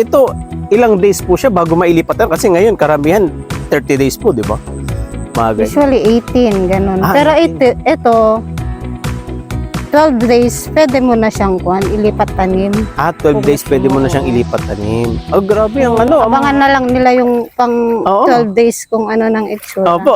ito, ilang days po siya bago mailipat yan? Kasi ngayon, karamihan, 30 days po, di ba? Mga ganyan. Usually 18, ganun. Ah, Pero 18. ito, ito, 12 days, pwede mo na siyang kuhan, ilipat tanim. Ah, 12 days, pwede mo na siyang ilipat tanim. Oh, grabe ang ano. ang- Abangan na lang nila yung pang Oo. 12 days kung ano ng itsura. Opo.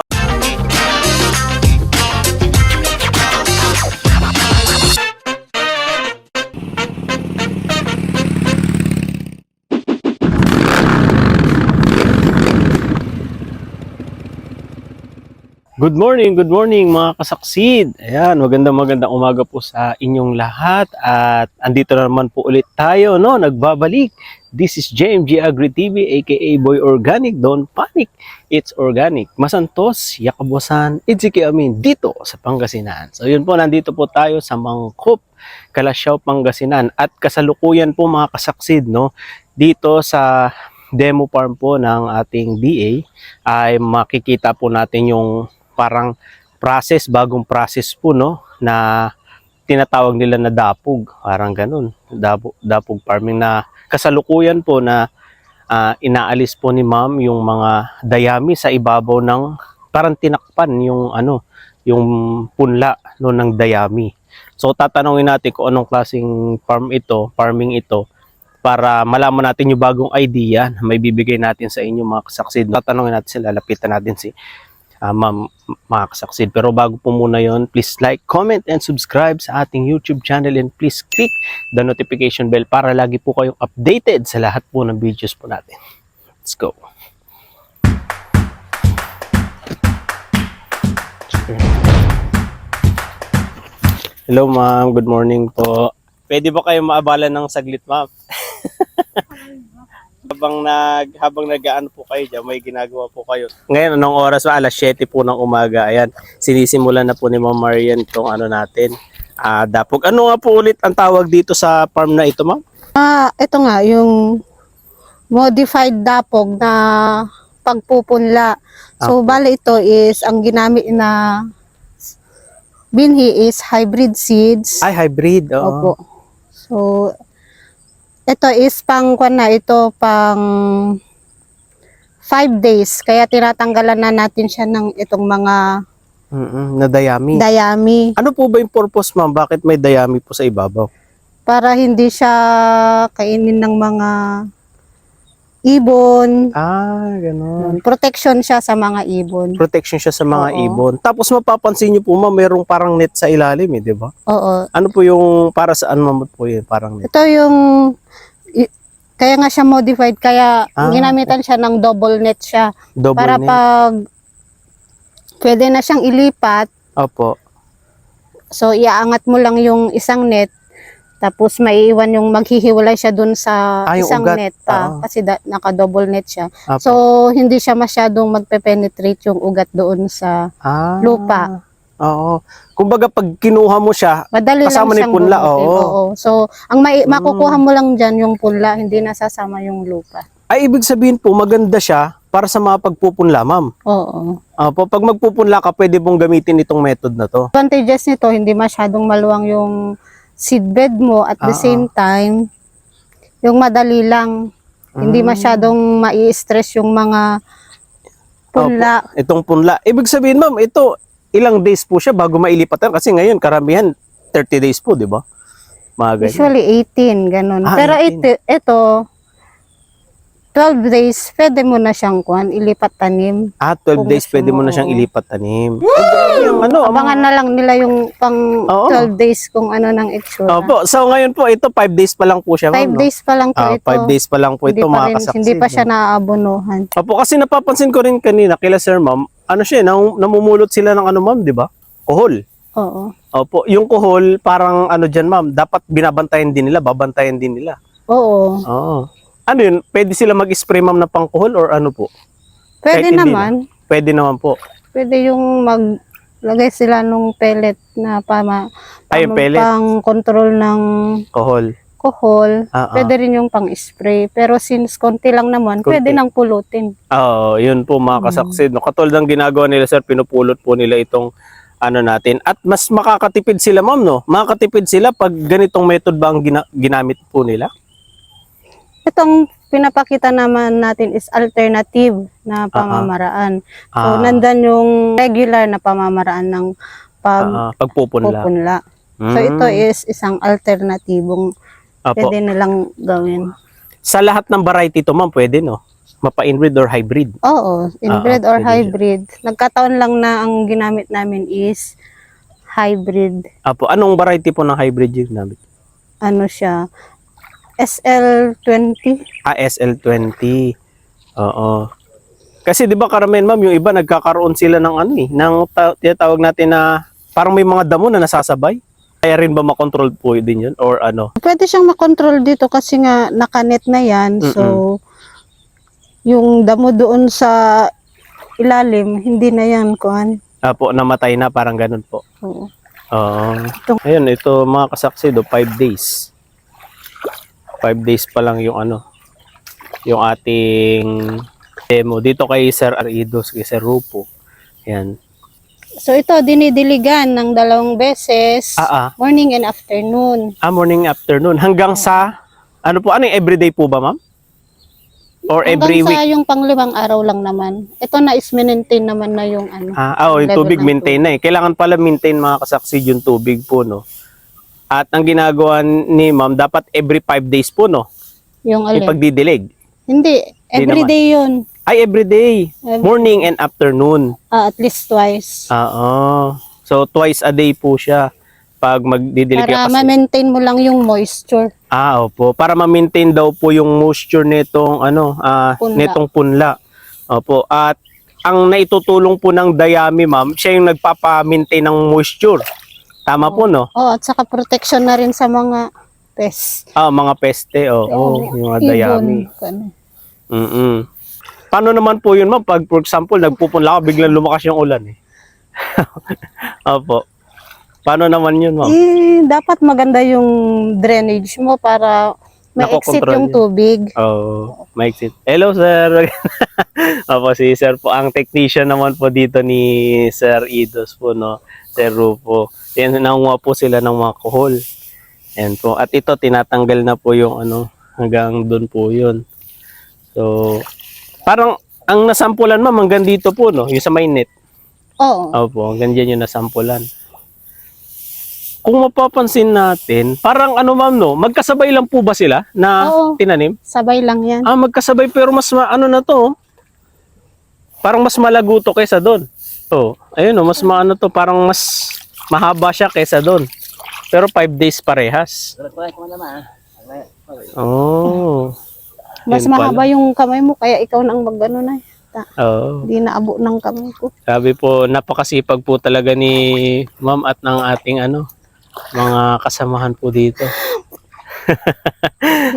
Good morning, good morning mga kasaksid. Ayan, magandang magandang umaga po sa inyong lahat at andito na naman po ulit tayo, no? Nagbabalik. This is JMG Agri TV aka Boy Organic. Don't panic. It's organic. Masantos, Yakabosan, Itziki Amin dito sa Pangasinan. So yun po, nandito po tayo sa Mangkop, Kalasyaw, Pangasinan at kasalukuyan po mga kasaksid, no? Dito sa demo farm po ng ating DA ay makikita po natin yung parang process, bagong process po no na tinatawag nila na dapog, parang ganun. Dapog, dapog farming na kasalukuyan po na ah, inaalis po ni ma'am yung mga dayami sa ibabaw ng parang tinakpan yung ano, yung punla no ng dayami. So tatanungin natin kung anong klaseng farm ito, farming ito para malaman natin yung bagong idea na may bibigay natin sa inyo mga kasaksid. Tatanungin natin sila, lapitan natin si ah, ma'am mga kasaksid. Pero bago po muna yon, please like, comment, and subscribe sa ating YouTube channel and please click the notification bell para lagi po kayong updated sa lahat po ng videos po natin. Let's go. Hello ma'am, good morning po. Pwede ba kayo maabala ng saglit ma'am? habang nag habang nag-aano po kayo diyan, may ginagawa po kayo. Ngayon anong oras ba? Alas 7 po ng umaga. Ayan, sinisimulan na po ni Ma'am Marian tong ano natin. Ah, dapog. Ano nga po ulit ang tawag dito sa farm na ito, ma'am? Ah, ito nga, yung modified dapog na pagpupunla. So, Okay. bali ito is, ang ginamit na binhi is hybrid seeds. Ay, hybrid. Oo. Opo. So, ito is pang kwan na ito pang 5 days. Kaya tinatanggalan na natin siya ng itong mga Mm-mm, na dayami. dayami ano po ba yung purpose, ma'am? Bakit may dayami po sa ibabaw? para hindi siya kainin ng mga ibon. Ah, ganun. Protection siya sa mga ibon. Protection siya sa mga Oo. ibon. Tapos mapapansin niyo po, ma'am, merong parang net sa ilalim, eh, di ba? Oo. Ano po yung para saan ma'am po yun? Parang net. Ito yung i- kaya nga siya modified kaya Ah, ginamitan siya ng double net siya Double para net. pag pwede na siyang ilipat Opo. so iaangat mo lang yung isang net tapos maiiwan yung maghihiwalay siya dun sa Ah, yung isang ugat. net pa Oo. kasi da, naka-double net siya. Opo. So hindi siya masyadong magpe-penetrate yung ugat doon sa Ah, lupa. Oo. Kumbaga pag kinuha mo siya, madali Kasama ni punla, bunutin. oo. So ang mai- Mm. makukuha mo lang diyan yung punla, hindi nasasama yung lupa. ay ibig sabihin po maganda siya para sa mga pagpupunla, ma'am. Oo. Opo, pag magpupunla ka, pwede mong gamitin itong method na to. advantages nito, hindi masyadong maluwang yung seedbed mo at the Ah, same time, yung madali lang. Hindi Mm. masyadong mai-stress yung mga punla. Itong punla. Ibig sabihin, ma'am, ito, ilang days po siya bago mailipat yan? Kasi ngayon, karamihan, 30 days po, di ba? Mga ganyan. Usually 18, ganun. Ah, Pero 18. ito, ito, 12 days, pwede mo na siyang kuhan, ilipat tanim. Ah, 12 kung days, gusto pwede mo na siyang ilipat tanim. Yung ano, ang- Abangan na lang nila yung pang Oo. 12 days kung ano ng itsura. Opo, so ngayon po, ito, 5 days pa lang po siya, 5 ma'am, no? days pa lang po Ah, ito. 5 days pa lang po hindi ito, pa mga rin, hindi pa siya no? naaabonohan. Opo, kasi napapansin ko rin kanina, kila Sir Ma'am, ano siya, nam- namumulot sila ng ano, ma'am, di ba? Kuhol. Oo. Opo, yung kuhol, parang ano dyan, ma'am, dapat binabantayan din nila, babantayan din nila. Oo. Oo. Ano yun, pwede sila mag-spray, ma'am, na pangkuhol or ano po? Pwede Kahit hindi naman. Pwede naman po. Pwede yung maglagay sila nung pellet na pama, Ay, yung pellet. pang control ng kohol. Ah, ah. Pwede rin yung pang spray. Pero since konti lang naman, Konti. pwede nang pulutin. Oo, yun po mga Mm. kasaksid. No? Katulad ng ginagawa nila, sir, pinupulot po nila itong ano natin. At mas makakatipid sila, ma'am, no? Makakatipid sila pag ganitong method ba ang gina- ginamit po nila? Itong pinapakita naman natin is alternative na pamamaraan. So, Ah, nandan yung regular na pamamaraan ng ah, pagpupunla. pagpupunla. So, Mm. ito is isang alternatibong Apo. pwede nilang gawin. Sa lahat ng variety to ma'am, pwede no? Mapa-inbreed or hybrid. Oo, inbred Ah, or pwede hybrid. Nagkataon lang na ang ginamit namin is hybrid. Apo, anong variety po ng hybrid yung ginamit? Ano siya? SL20. Ah, SL20. Oo. Kasi 'di ba karamihan ma'am, yung iba nagkakaroon sila ng ano eh, ng ta- tinatawag natin na parang may mga damo na nasasabay. Kaya rin ba makontrol po din yun or ano? Pwede siyang makontrol dito kasi nga nakanet na yan. So, yung damo doon sa ilalim, hindi na yan kuhan. Apo, namatay na parang ganun po. Oo. Oo. Ito. Ayun, ito mga kasaksi do, 5 days. 5 days pa lang yung ano, yung ating demo. Dito kay Sir Aridos, kay Sir Rupo. Yan. So, ito, dinidiligan ng dalawang beses. Ah, ah. Morning and afternoon. Ah, morning, afternoon. Hanggang sa, ano po, ano yung everyday po ba, ma'am? Or every Hanggang week? sa yung panglimang araw lang naman. Ito na is maintain naman na yung ano. Ah, ah, oh, yung tubig maintain na eh. Kailangan pala maintain mga kasaksid yung tubig po, no? At ang ginagawa ni ma'am, dapat every 5 days po, no? Yung alin. pagdidilig. Hindi, everyday yun. Ay, everyday. Every- Morning and afternoon. Ah, at least twice. Ah, oh. So, twice a day po siya pag magdidilig Para kasi. ma-maintain mo lang yung moisture. Ah, opo. Para ma-maintain daw po yung moisture nitong ano, ah, Punla. nitong punla. Opo. At ang naitutulong po ng dayami, ma'am, siya yung nagpapa-maintain ng moisture. Tama po, no? Oh, at saka protection na rin sa mga pests. Ah, mga peste, oo. yung mga dayami. Ibon, ano. Mm Paano naman po yun, ma'am? Pag, for example, nagpupunla ka, biglang lumakas yung ulan, eh. Opo. Paano naman yun, ma'am? Eh, dapat maganda yung drainage mo para ma-exit Nakokontrol yung yun. tubig. Oh, Mike Hello, sir. Opo, si sir po. Ang technician naman po dito ni Sir Idos po, no? Sir Rupo. Yan, nanguha po sila ng mga kohol. Yan po. At ito, tinatanggal na po yung ano, hanggang doon po yun. So, parang, ang nasampulan ma'am, hanggang dito po, no? Yung sa may net. Oo. Opo, hanggang dyan yung nasampulan. Kung mapapansin natin, parang ano ma'am, no? Magkasabay lang po ba sila na Oo. tinanim? Sabay lang yan. Ah, magkasabay pero mas ma- ano na to? oh. Parang mas malago to kaysa doon. Oh, ayun oh, mas maano to, parang mas mahaba siya kaysa doon. Pero 5 days parehas. Oh. Mas yun pala. mahaba yung kamay mo, kaya ikaw nang magano na. Ta- Oh. Hindi ng kamay ko. Sabi po, napakasipag po talaga ni Ma'am at ng ating ano, mga kasamahan po dito.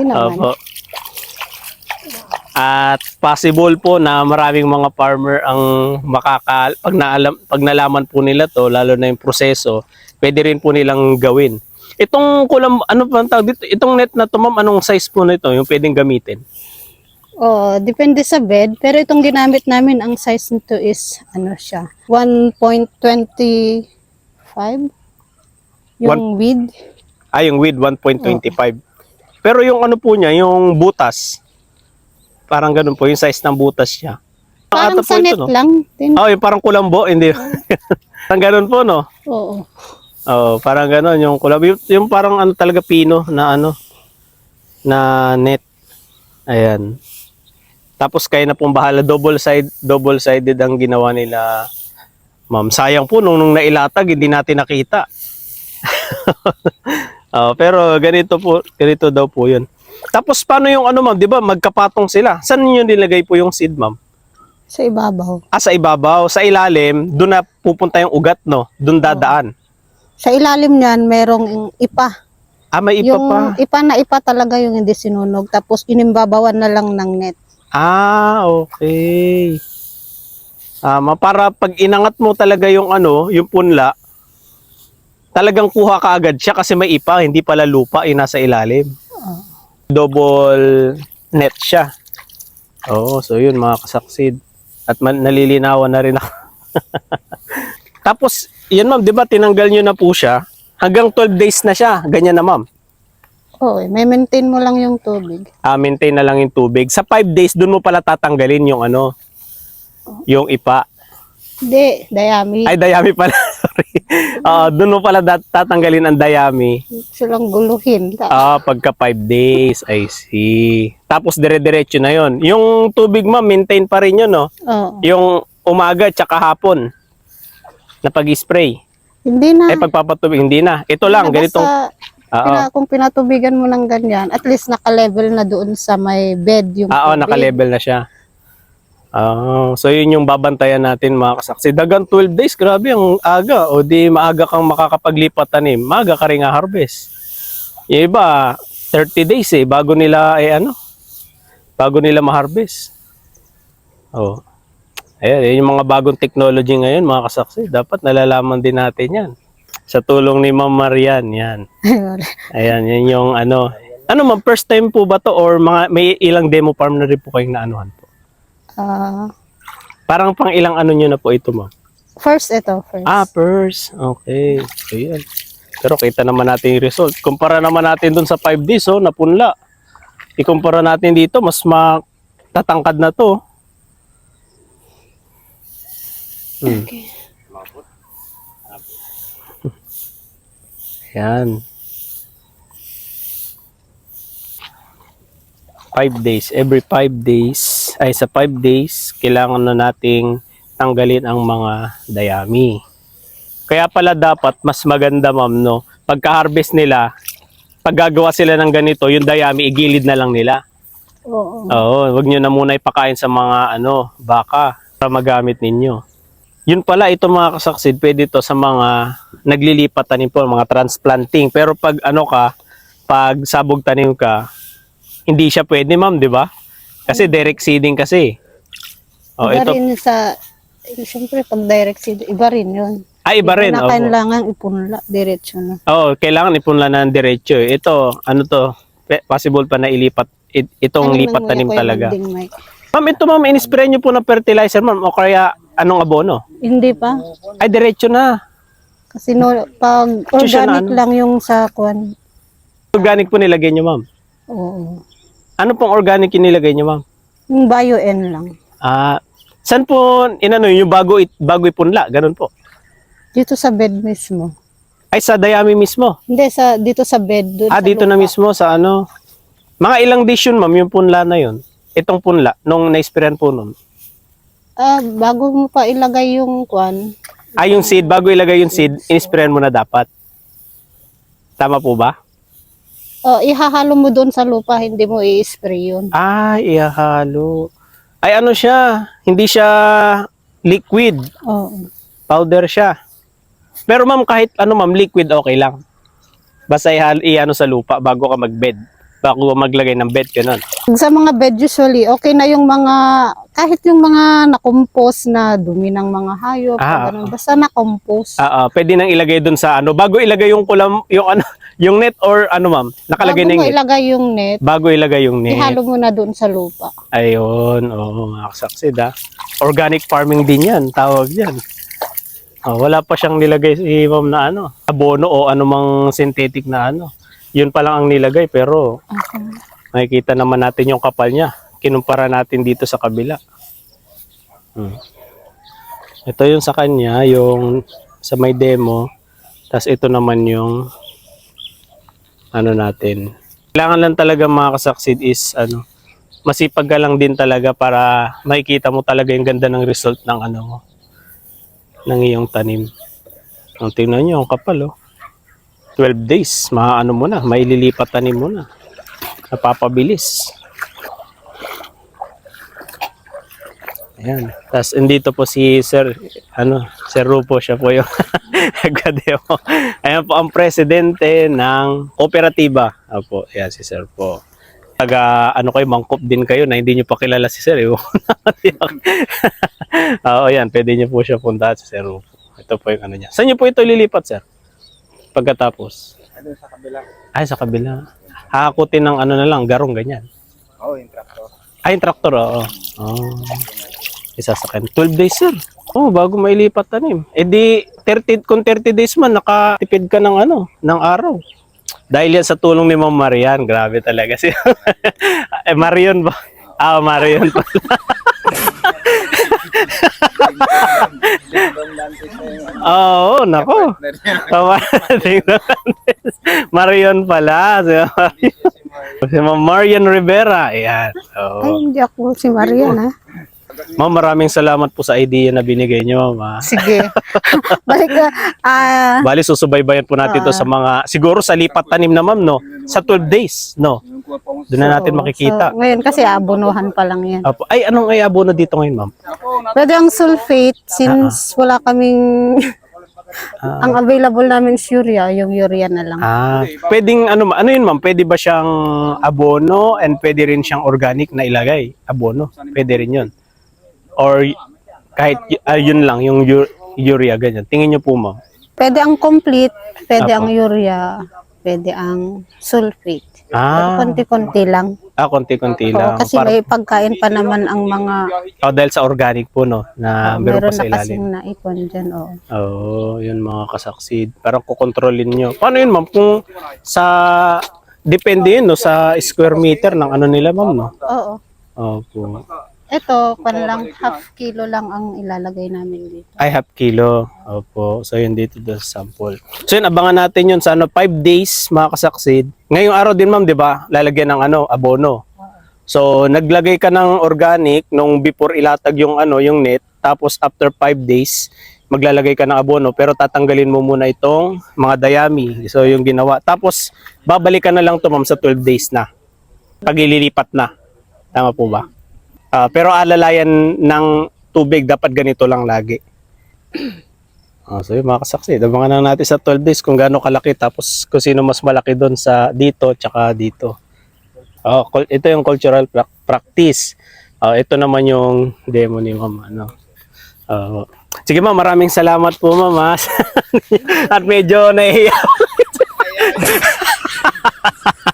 Opo. At possible po na maraming mga farmer ang makaka pag naalam pag nalaman po nila to lalo na yung proseso, pwede rin po nilang gawin. Itong kulam ano pa ang tawag dito? Itong net na to ma'am, anong size po nito yung pwedeng gamitin? Oh, depende sa bed. Pero itong ginamit namin, ang size nito is, ano siya, 1.25? Yung width. Ah, yung width 1.25. Pero yung ano po niya, yung butas, parang ganun po, yung size ng butas niya. Parang Ata po sa ito, net no? lang. Din. Oh, yung parang kulambo, hindi. parang ganun po, no? Oo. Oh, parang gano'n yung kulab. Yung, yung parang ano talaga pino na ano na net. Ayan. Tapos kayo na pong bahala double side double sided ang ginawa nila. Ma'am, sayang po nung, nung nailatag hindi natin nakita. Oh, pero ganito po, ganito daw po 'yun. Tapos paano yung ano ma'am, 'di ba? Magkapatong sila. Saan niyo nilagay po yung seed, ma'am? Sa ibabaw. Ah, sa ibabaw, sa ilalim, doon na pupunta yung ugat, no? Doon dadaan. Sa ilalim niyan, merong ipa. Ah, may ipa yung pa. ipa na ipa talaga yung hindi sinunog. Tapos inimbabawan na lang ng net. Ah, okay. Tama, para pag inangat mo talaga yung ano, yung punla, talagang kuha ka agad siya kasi may ipa, hindi pala lupa, yung nasa ilalim. Double net siya. Oo, so yun mga kasaksid. At man, nalilinawan na rin ako. Tapos, yun ma'am, di ba tinanggal nyo na po siya? Hanggang 12 days na siya. Ganyan na ma'am. Oo, eh, may maintain mo lang yung tubig. Ah, maintain na lang yung tubig. Sa 5 days, doon mo pala tatanggalin yung ano, yung ipa. Hindi, dayami. Ay, dayami pala. Sorry. Ah, doon mo pala dat- tatanggalin ang dayami. Silang guluhin. Ah, pagka 5 days. I see. Tapos dire-diretso na yon. Yung tubig ma'am, maintain pa rin yun, no? Oo. Yung umaga tsaka hapon na pag-spray. Hindi na. Ay, pagpapatubig, hindi na. Ito lang, Basta, ganitong... Oo. pina- kung pinatubigan mo ng ganyan, at least naka-level na doon sa may bed yung Ah, Oo, tubig. naka-level na siya. Ah, so yun yung babantayan natin mga kasaksi. Dagang 12 days, grabe ang aga. O di maaga kang makakapaglipat tanim, maaga ka rin harvest. Yung iba, 30 days eh, bago nila, eh ano, bago nila ma-harvest. Oh. Ayan, yun yung mga bagong technology ngayon, mga kasaksi. Dapat nalalaman din natin yan. Sa tulong ni Ma'am Marian, yan. Ayan, yan yung ano. Ano ma'am, first time po ba to or mga may ilang demo farm na rin po kayong naanuhan po? Uh, Parang pang ilang ano nyo na po ito, ma'am? First ito, first. Ah, first. Okay. Ayan. Pero kita naman natin yung result. Kumpara naman natin dun sa 5 days, oh, napunla. Ikumpara natin dito, mas matatangkad na to. Hmm. Okay. Ayan. 5 days. Every 5 days, ay sa 5 days, kailangan na nating tanggalin ang mga dayami. Kaya pala dapat mas maganda ma'am no, pagka-harvest nila, pag gagawa sila ng ganito, yung dayami igilid na lang nila. Oo. Oo, wag niyo na muna ipakain sa mga ano, baka para magamit ninyo. Yun pala ito mga kasaksid, pwede ito sa mga naglilipat tanim po, mga transplanting. Pero pag ano ka, pag sabog tanim ka, hindi siya pwede ma'am, di ba? Kasi direct seeding kasi. Oh, iba ito, rin sa, eh, siyempre pag direct seed, iba rin yun. ay iba rin. na kailangan ipunla, diretso na. Oo, kailangan ipunla na ng diretso. eh. Ito, ano to, possible pa na ilipat, it- itong Ano lipat tanim talaga. Ma'am, ito ma'am, in-spray nyo po ng fertilizer ma'am, o kaya anong abono? Hindi pa. Ay, diretso na. Kasi no, pag organic ano? lang yung sa kwan. Organic po nilagay nyo ma'am. Oo. Ano pong organic yung nilagay nyo ma'am? Yung bio-N lang. Ah, saan po inano yung bago it, bago ipunla? Ganun po. Dito sa bed mismo. Ay sa dayami mismo. Hindi, sa, dito sa bed. Dun Ah, dito na lupa. mismo sa ano. Mga ilang days yun ma'am, yung punla na yun. Itong punla, nung na-sprayan po nun. Ah, bago mo pa ilagay yung kwan, Ah, yung seed, bago ilagay yung seed, in-sprayan mo na dapat. Tama po ba? Oh, ihahalo mo doon sa lupa, hindi mo i-spray yun. Ah, ihahalo. Ay ano siya, hindi siya liquid, Oo. powder siya. Pero ma'am, kahit ano ma'am, liquid okay lang. Basta ihal, i-ano sa lupa bago ka mag-bed. Bago ka maglagay ng bed, ganun. Sa mga bed usually, okay na yung mga, kahit yung mga nakompose na dumi ng mga hayop, Ah, ganun, basta nakompose. Ah, ah, pwede nang ilagay dun sa ano, bago ilagay yung kulam, yung ano, yung net or ano ma'am, nakalagay bago na yung net. ilagay yung net, Bago ilagay yung net. ihalo mo na doon sa lupa. Ayun, oo, mga kasaksid ah. Organic farming din yan, tawag yan. Oh, wala pa siyang nilagay si ma'am na ano, abono o anumang synthetic na ano. Yun pa lang ang nilagay pero Okay. makikita naman natin yung kapal niya. Kinumpara natin dito sa kabila. Hmm. Ito yung sa kanya, yung sa may demo. Tapos ito naman yung ano natin. Kailangan lang talaga mga kasaksid is ano, masipag ka lang din talaga para makikita mo talaga yung ganda ng result ng ano mo ng iyong tanim. Ang tingnan nyo, ang kapal oh. 12 days, maano mo na, maililipat tanim mo na. Napapabilis. Ayan. Tapos andito po si Sir, ano, Sir Rupo, siya po yung nagka-demo. Ayan po ang presidente ng kooperatiba. Opo, ayan si Sir po. Taga, ano kayo, mangkop din kayo na hindi nyo pa kilala si Sir. eh. Oo, yan. Pwede nyo po siya puntahan si Sir Rupo. Ito po yung ano niya. Saan nyo po ito lilipat, Sir? Pagkatapos? Ano sa kabila? Ay, sa kabila. Hakutin ng ano na lang, garong ganyan. Oo, oh, yung tractor. Ay, yung tractor, oo. Oh. Isa sa akin. 12 days, sir. Oh, bago mailipat tanim. Eh di, 30, kung 30 days man, nakatipid ka ng ano, ng araw. Dahil yan sa tulong ni Ma'am Marian, grabe talaga si eh, Marion ba? Ah, Marion pa. Dingdong Dantes na yung ano, Oo, nako. Tingnan natin. Marion pala. Si, Marion. Si Mario. si Ma'am Marian Rivera. Ayan. Oo. Ay, hindi ako si Marian, ha? Ma'am, maraming salamat po sa idea na binigay niyo, Ma'am. ah. Sige. Balik ka. Ah, Bali, susubaybayan po natin to sa mga, siguro sa lipat tanim na, Ma'am, no? Sa 12 days, no? Doon na natin makikita. So, ngayon kasi abunuhan pa lang yan. Apo. Ay, anong ay abono dito ngayon, Ma'am? Pwede ang sulfate since wala kaming ang available namin is urea, yung urea na lang. Ah, pwedeng ano ano yun ma'am? Pwede ba siyang abono and pwede rin siyang organic na ilagay? Abono. Pwede rin 'yun. Or kahit ah, yun lang yung urea ganyan. Tingin niyo po ma'am. Pwede ang complete, pwede Apo. ang urea, pwede ang sulfate. Pero Ah, konti-konti lang. ah konti-konti Oo, lang. kasi Para- may pagkain pa naman ang mga oh, dahil sa organic po no na oh, meron pa meron sa na ilalim. kasing naipon dyan. Oh. Oo, yun mga kasaksid. Parang kukontrolin nyo. Paano yun ma'am? Kung sa depende yun no sa square meter ng ano nila ma'am no. Oo. Opo. Ito, pan lang, half kilo lang ang ilalagay namin dito. Ay, half kilo. Opo. So, yun dito the sample. So, yun, abangan natin yun sa ano, 5 days, kasaksid. Ngayong araw din, ma'am, di ba? Lalagyan ng ano, abono. So, naglagay ka ng organic nung before ilatag yung ano, yung net. Tapos, after 5 days, maglalagay ka ng abono. Pero tatanggalin mo muna itong mga dayami. So, yung ginawa. Tapos, babalik ka na lang to, ma'am, sa 12 days na. Pag ililipat na. Tama po ba? Ah, pero alalayan ng tubig, dapat ganito lang lagi. Ah, so yun mga kasaksi, abangan na natin sa 12 days kung gaano kalaki tapos kung sino mas malaki doon sa dito tsaka dito. Oh, ito yung cultural prac- practice. Ah, ito naman yung demo ni Ma'am ano. Ah, sige ma'am, maraming salamat po ma'am. At medyo nahihiya.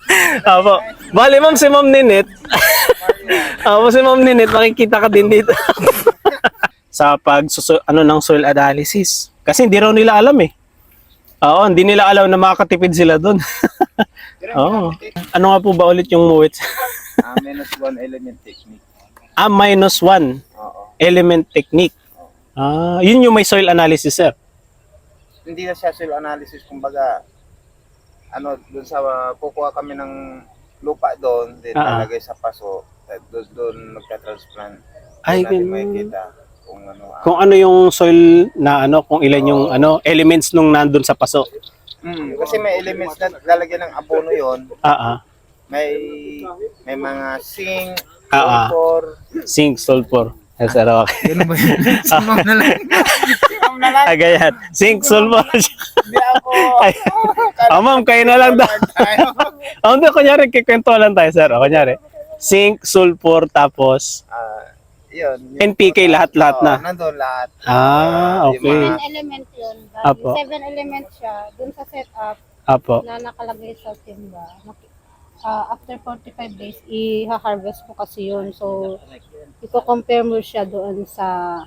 Apo. Bali ma'am si Ma'am Ninit. Apo si Ma'am Ninit, makikita ka din dito. sa pag ano ng soil analysis. Kasi hindi raw nila alam eh. Oo, hindi nila alam na makakatipid sila doon. Oo. Ano nga po ba ulit yung muwit? Ah, minus one element technique. ah, minus one element technique. Ah, yun yung may soil analysis, sir. Hindi na siya soil analysis, kumbaga, ano, dun sa, kukuha kami ng lupa doon, then Ah, ah. nalagay sa paso, at doon, doon magka-transplant. Ay, Doon natin ganun. makikita kung ano. Kung ano yung soil na ano, kung ilan yung ano elements nung nandun sa paso. Mm, kasi may elements na lalagyan ng abono yon Ah, ah. may may mga zinc, Ah, ah. sulfur, Zinc, sulfur. Yes, sir, okay. Ganun ba yun? Sumam na lang. Sumam na lang. Ah, ganyan. Zinc, sulfur. Hindi ako. Ay. Ah, ma'am, kayo na lang daw. Tayo. Oh, hindi, kunyari, kikwento lang tayo, sir. O, kunyari. Zinc, sulfur, tapos Ah, yun. NPK lahat-lahat Oo, na. Nandun lahat. Ah, okay. mga- element yun. Apo. Seven element siya. Dun sa setup Apo. na nakalagay sa timba. Ah, after 45 days, i-harvest mo kasi yun. So, i-compare mo siya doon sa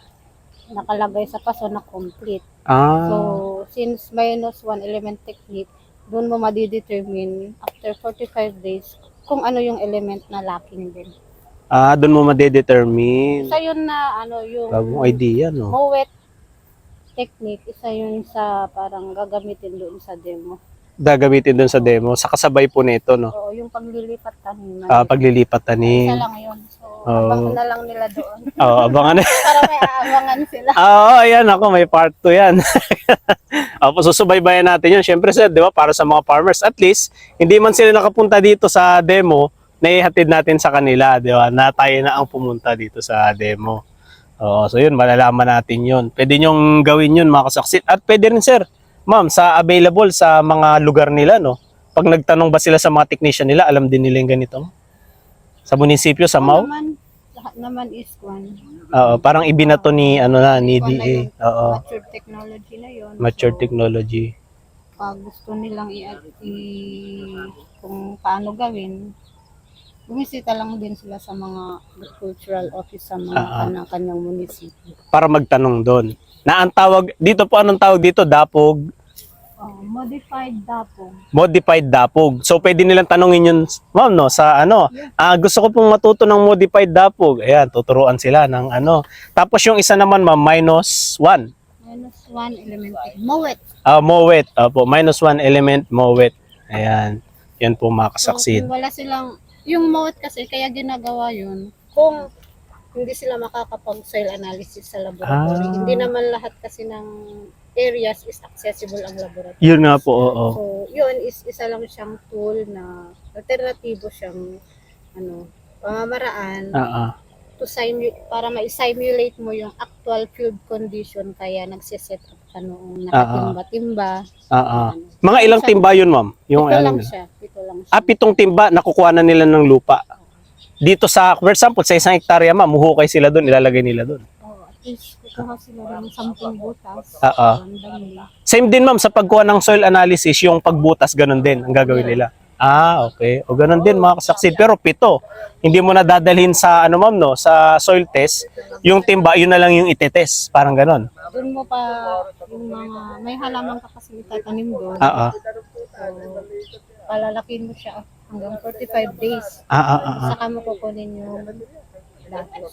nakalagay sa paso na complete. Ah, So, since minus one element technique, doon mo madidetermine after 45 days kung ano yung element na lacking din. ah doon mo madedetermine. Isa yun na ano yung Bagong idea, no? mowet technique, isa yun sa parang gagamitin doon sa demo. Gagamitin doon sa demo. Sa kasabay po nito, no? Oo, yung paglilipat taniman. Ah, paglilipat tanim. Isa lang yun. So, Oo. abangan na lang nila doon. Oo, abangan na. Para may aabangan sila. Oo, ayan ako, may part 2 yan. Opo, susubaybayan natin yun. Siyempre, sir, di ba, para sa mga farmers, at least, hindi man sila nakapunta dito sa demo, naihatid natin sa kanila, di ba, na tayo na ang pumunta dito sa demo. Oo, so yun, malalaman natin yun. Pwede nyong gawin yun, mga kasaksit. At pwede rin, sir, ma'am, sa available sa mga lugar nila, no? Pag nagtanong ba sila sa mga technician nila, alam din nila yung ganito? Sa munisipyo, sa Mau? naman, lahat naman is one. Oo, parang ibinato ni, ano na, ni Kung ano DA. Oo. Mature technology na yun. mature So, technology. pag gusto nilang i, i- kung paano gawin, bumisita lang din sila sa mga agricultural office sa mga Ah, ah. kanyang munisipyo. para magtanong doon. Na ang tawag, dito po anong tawag dito? Dapog? Oh, modified dapong. Modified dapog. So pwede nilang tanungin yun, ma'am, no, sa ano, ah, gusto ko pong matuto ng modified dapog. Ayan, tuturuan sila ng ano. Tapos yung isa naman, ma'am, minus 1. Minus one elementary. Mowet. Ah, mowet. Opo, minus 1 element mowet. Ayan. Yan po mga So, wala silang, yung mowet kasi, kaya ginagawa yun, kung hindi sila makakapag soil analysis sa laboratory. Ah. Hindi naman lahat kasi ng areas is accessible ang laboratory. Yun nga po, oo. So, yun is isa lang siyang tool na alternatibo siyang ano, pamamaraan Ah, ah. to simu- para ma-simulate mo yung actual field condition kaya nagsiset up ka noong nakatimba-timba. Ah, ah. Ano. Mga ilang timba yun, ma'am? Yung Ito ano lang nila? siya. Ito lang siya. Ah, pitong timba, nakukuha na nila ng lupa. Dito sa, for example, sa isang hektarya, ma'am, muhukay sila doon, ilalagay nila doon. Least kukuha sila ng sampung butas. Ah, ah. Lang. Same din, ma'am, sa pagkuha ng soil analysis, yung pagbutas, ganun din ang gagawin nila. Ah, okay. O ganun din, mga kasaksid. Pero pito, hindi mo na dadalhin sa, ano ma'am, no, sa soil test. Yung timba, yun na lang yung itetest. Parang ganun. Doon mo pa yung mga may halaman ka kasi itatanim doon. Ah, ah. So, palalakin mo siya hanggang 45 days. Ah, ah, ah, ah. Saka mo kukunin yung datos.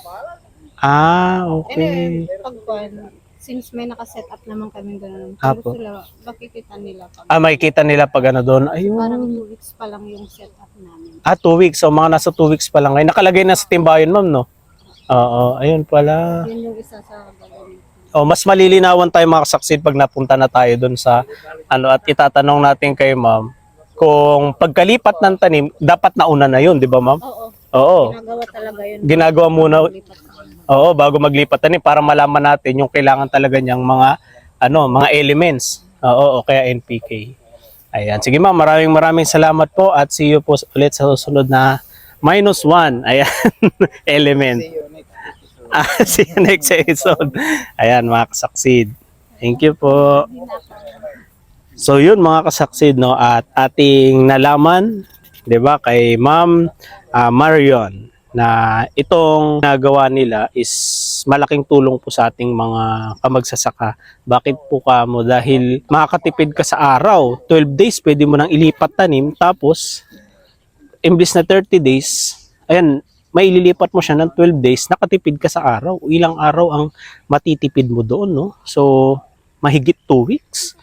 Ah, okay. pag kwan, since may nakaset up naman kami ganun, Apo. kung sila, makikita nila pag Ah, makikita nila pag ano doon. Ayun. parang 2 weeks pa lang yung setup namin. Ah, two weeks. So, mga nasa two weeks pa lang ngayon. Nakalagay na sa timba yun, ma'am, no? Oo, ayun pala. Yun yung isa sa gagawin. Oh, mas malilinawan tayo mga kasaksid pag napunta na tayo doon sa ano at itatanong natin kay ma'am kung pagkalipat ng tanim dapat nauna na yun, di ba ma'am? Oo, Oo. ginagawa talaga yun. Ginagawa muna Lipat. Oo bago maglipat tanim para malaman natin yung kailangan talaga niyang mga ano, mga elements. Oo, o kaya NPK. Ayan. Sige ma'am, maraming maraming salamat po at see you po ulit sa susunod na minus one. Ayan. element. See you next episode. Ah, see you next episode. Ayan, mga kasaksid. Thank you po. So yun mga kasaksid no at ating nalaman 'di ba kay Ma'am ah, Marion na itong nagawa nila is malaking tulong po sa ating mga kamagsasaka. Bakit po ka mo? Dahil makakatipid ka sa araw. 12 days pwede mo nang ilipat tanim tapos imbis na 30 days, ayan, may ililipat mo siya ng 12 days, nakatipid ka sa araw. Ilang araw ang matitipid mo doon, no? So, mahigit 2 weeks.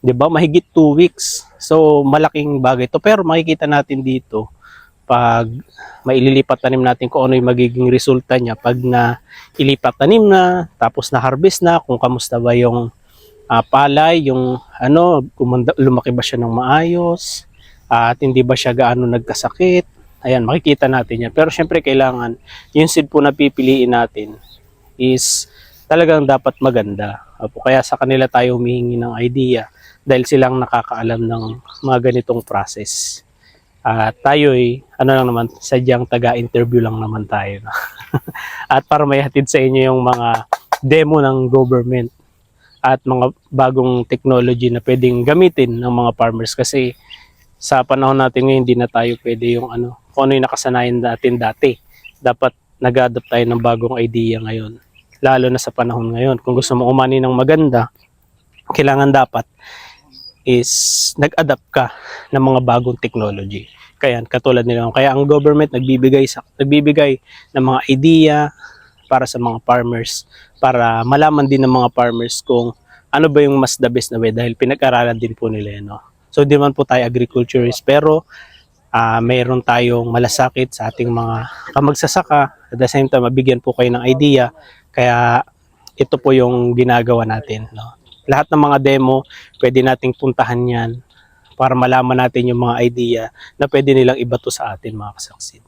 'Di ba? Mahigit 2 weeks. So, malaking bagay to. Pero makikita natin dito pag maililipat tanim natin kung ano yung magiging resulta niya pag na ilipat tanim na, tapos na harvest na, kung kamusta ba yung ah, palay, yung ano, gumanda, lumaki ba siya ng maayos, at hindi ba siya gaano nagkasakit. Ayan, makikita natin yan. Pero syempre kailangan, yung seed po na pipiliin natin is talagang dapat maganda. Opo, kaya sa kanila tayo humihingi ng idea dahil silang nakakaalam ng mga ganitong process. At tayo'y, ano lang naman, sadyang taga-interview lang naman tayo. At para may hatid sa inyo yung mga demo ng government at mga bagong technology na pwedeng gamitin ng mga farmers. Kasi sa panahon natin ngayon hindi na tayo pwede yung ano kung ano yung nakasanayan natin dati. Dapat nag-adapt tayo ng bagong idea ngayon lalo na sa panahon ngayon. Kung gusto mo umani ng maganda kailangan dapat is nag-adapt ka ng mga bagong technology kaya katulad nila kaya ang government nagbibigay sa nagbibigay ng mga idea para sa mga farmers para malaman din ng mga farmers kung ano ba yung mas the best na way dahil pinag-aralan din po nila no? So di man po tayo agriculturist pero ah mayroon tayong malasakit sa ating mga kamagsasaka at the same time mabigyan po kayo ng idea kaya ito po yung ginagawa natin, no? Lahat ng mga demo, pwede nating puntahan yan para malaman natin yung mga idea na pwede nilang ibato sa atin mga kasaksid.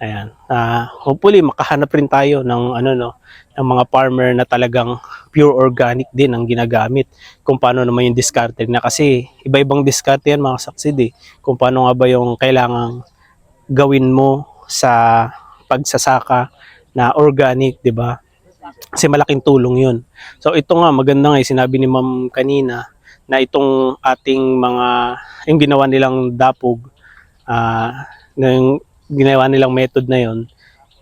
Ayan. Ah, hopefully makahanap rin tayo ng ano no, ng mga farmer na talagang pure organic din ang ginagamit. Kung paano naman yung discarded na kasi iba-ibang discard yan mga saksid eh. Kung paano nga ba yung kailangang gawin mo sa pagsasaka na organic, 'di ba? Kasi malaking tulong 'yun. So ito nga maganda nga sinabi ni Ma'am kanina na itong ating mga yung ginawa nilang dapog ah na yung ginawa nilang method na yon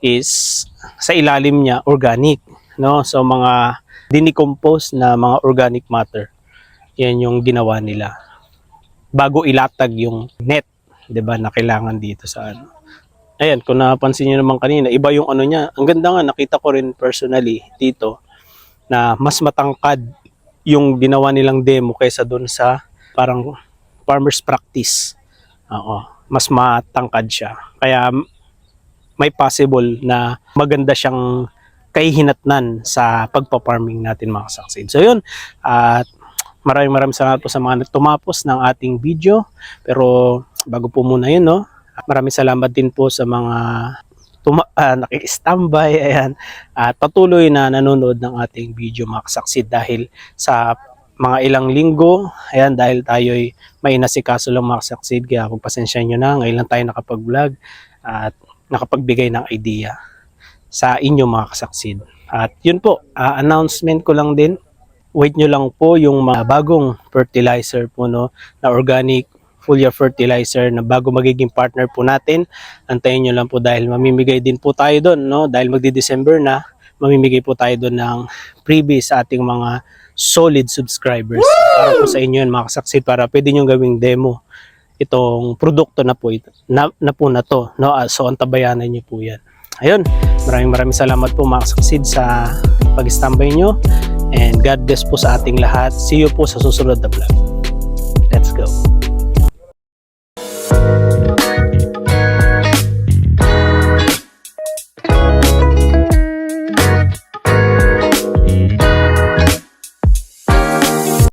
is sa ilalim niya organic no so mga dinicompose na mga organic matter Yan yung ginawa nila. Bago ilatag yung net, 'di ba, na kailangan dito sa ano. Ayan, kung napansin niyo naman kanina, iba yung ano niya. Ang ganda nga, nakita ko rin personally dito na mas matangkad yung ginawa nilang demo kaysa doon sa parang farmer's practice. Oo, mas matangkad siya. Kaya may possible na maganda siyang kahihinatnan sa pagpa-farming natin mga succeed. So yun, at maraming maraming salamat po sa mga tumapos ng ating video. Pero bago po muna yun, no, maraming salamat din po sa mga tuma- ah, nakikistambay, ayan, at patuloy na nanonood ng ating video mga succeed dahil sa mga ilang linggo, ayan, dahil tayo'y may nasikaso lang mga succeed, kaya pagpasensya nyo na, ngayon lang tayo nakapag-vlog at nakapagbigay ng idea sa inyo mga kasaksid. At yun po, ah, announcement ko lang din, wait nyo lang po yung mga bagong fertilizer po no, na organic foliar fertilizer na bago magiging partner po natin. Antayin nyo lang po dahil mamimigay din po tayo doon, no? Dahil magdi-December na, mamimigay po tayo doon ng freebie sa ating mga solid subscribers. Para po sa inyo yun, mga kasaksid, para pwede nyo gawing demo itong produkto na po ito, na, na po na to, no? Ah, So, antabayanan nyo po yan. Ayun, maraming maraming salamat po mga kasaksid sa pag-standby nyo and God bless po sa ating lahat. See you po sa susunod na vlog.